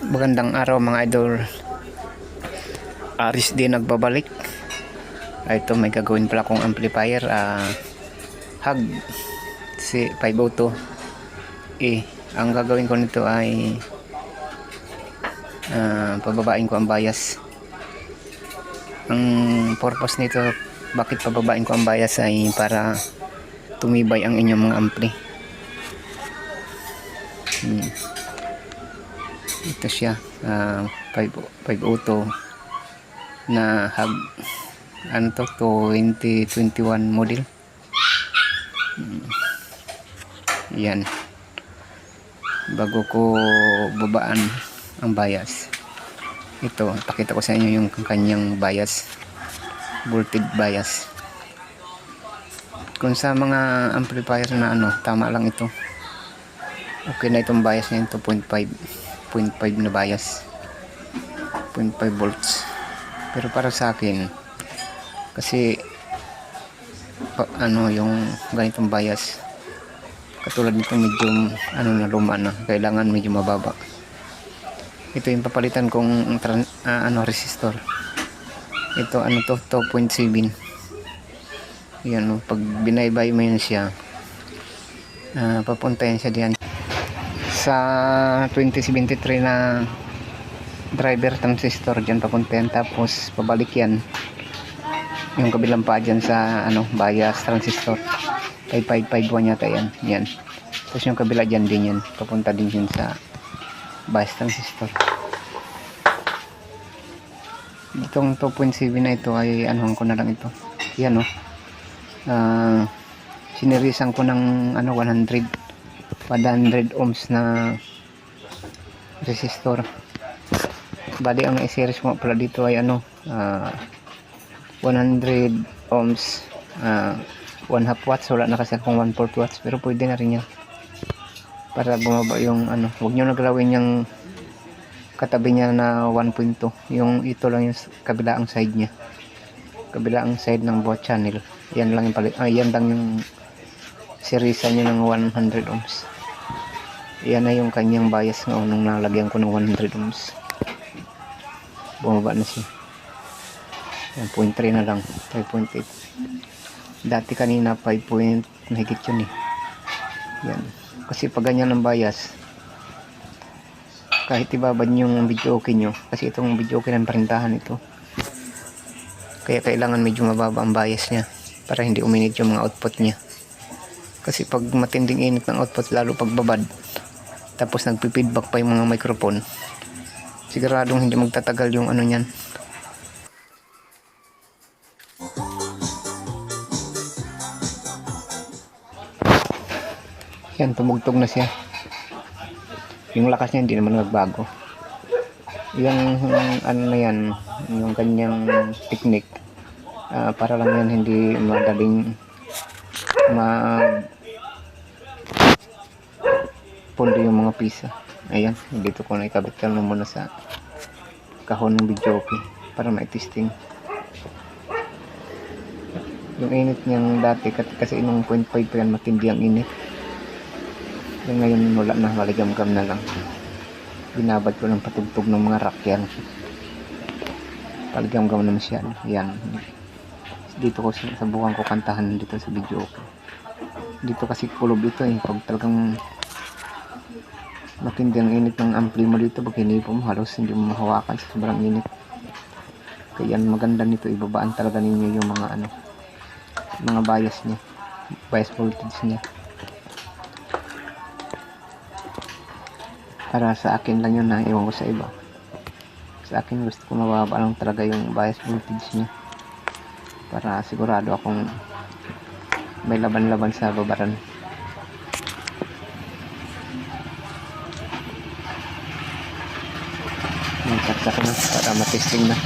Magandang araw mga idol. Aris din nagbabalik. Ah, ito may gagawin pala kong amplifier. Ah, hug si 502. Eh, ang gagawin ko nito ay ah, pababain ko ang bias. Ang purpose nito, bakit pababain ko ang bias ay para tumibay ang inyong mga ampli. Hmm. Ito siya, uh, 502 na hub ano to, 2021 model. Hmm. Yan. Bago ko babaan ang bias. Ito, pakita ko sa inyo yung kanyang bias. Voltage bias. Kung sa mga amplifier na ano, tama lang ito. Okay na itong bias niya, 2.5 0.5 na bias. 0.5 volts. Pero para sa akin kasi pa, ano yung ganitong bias katulad nito medyo ano na luma na kailangan medyo mababa. Ito yung papalitan kong uh, ano resistor. Ito ano to 2.7 yan pag binaybay mo yun siya uh, papunta yan siya diyan sa 2073 na driver transistor dyan papunta yan. Tapos pabalik yan. Yung kabilang pa dyan sa ano bias transistor. 5551 yata yan. Yan. Tapos yung kabila dyan din yan. Papunta din yan sa bias transistor. Itong 2.7 na ito ay anuhan ko na lang ito. Yan o oh. uh, sinirisan ko ng ano 100 100 ohms na resistor. Bali ang i-series mo pala dito ay ano uh, ah, 100 ohms uh, 1 half watts. Wala na kasi akong 1 4 watts pero pwede na rin yan. Para bumaba yung ano huwag nyo naglawin yung katabi niya na 1.2 yung ito lang yung kabilaang side niya. Kabilaang side ng bot channel. Yan lang yung palit ah, yan lang yung serisa niya ng 100 ohms yan na yung kanyang bias nga nung nalagyan ko ng 100 ohms. Bumaba na siya. Yan 0.3 na lang. 5.8 dati kanina 5 point mahigit yun eh. Yan. Kasi pag ganyan ang bias kahit ibabad yung video okay nyo kasi itong video okay ng perintahan ito. Kaya kailangan medyo mababa ang bias nya para hindi uminit yung mga output nya kasi pag matinding init ng output lalo pagbabad tapos nagpi-feedback pa yung mga microphone. Siguradong hindi magtatagal yung ano niyan. Yan tumugtog na siya. Yung lakas niya hindi naman nagbago. Yung ano na yan yung kanyang technique uh, para lang yan hindi madaling mag pundo yung mga pisa ayan dito ko na ikabit ka muna sa kahon ng video okay para ma-testing. Yung init niyang dati kasi inong 0.5 pa yan matindi ang init. Yung ngayon wala na maligam-gam na lang. Binabad ko ng patugtog ng mga rack yan. Paligam-gam naman siya yan. Dito ko sa bukan ko kantahan dito sa video ko. Dito kasi kulob ito eh. Pag talagang matindi ang init ng ampli mo dito. Pag hinipo mo halos hindi mo mahawakan. Sobrang init. Kaya maganda nito ibabaan talaga ninyo yung mga ano mga bias niya. Bias voltage niya. Para sa akin lang yun na iwan ko sa iba. Sa akin gusto ko mababa lang talaga yung bias voltage niya. Para sigurado akong may laban-laban sa babaran saksak na para matesting na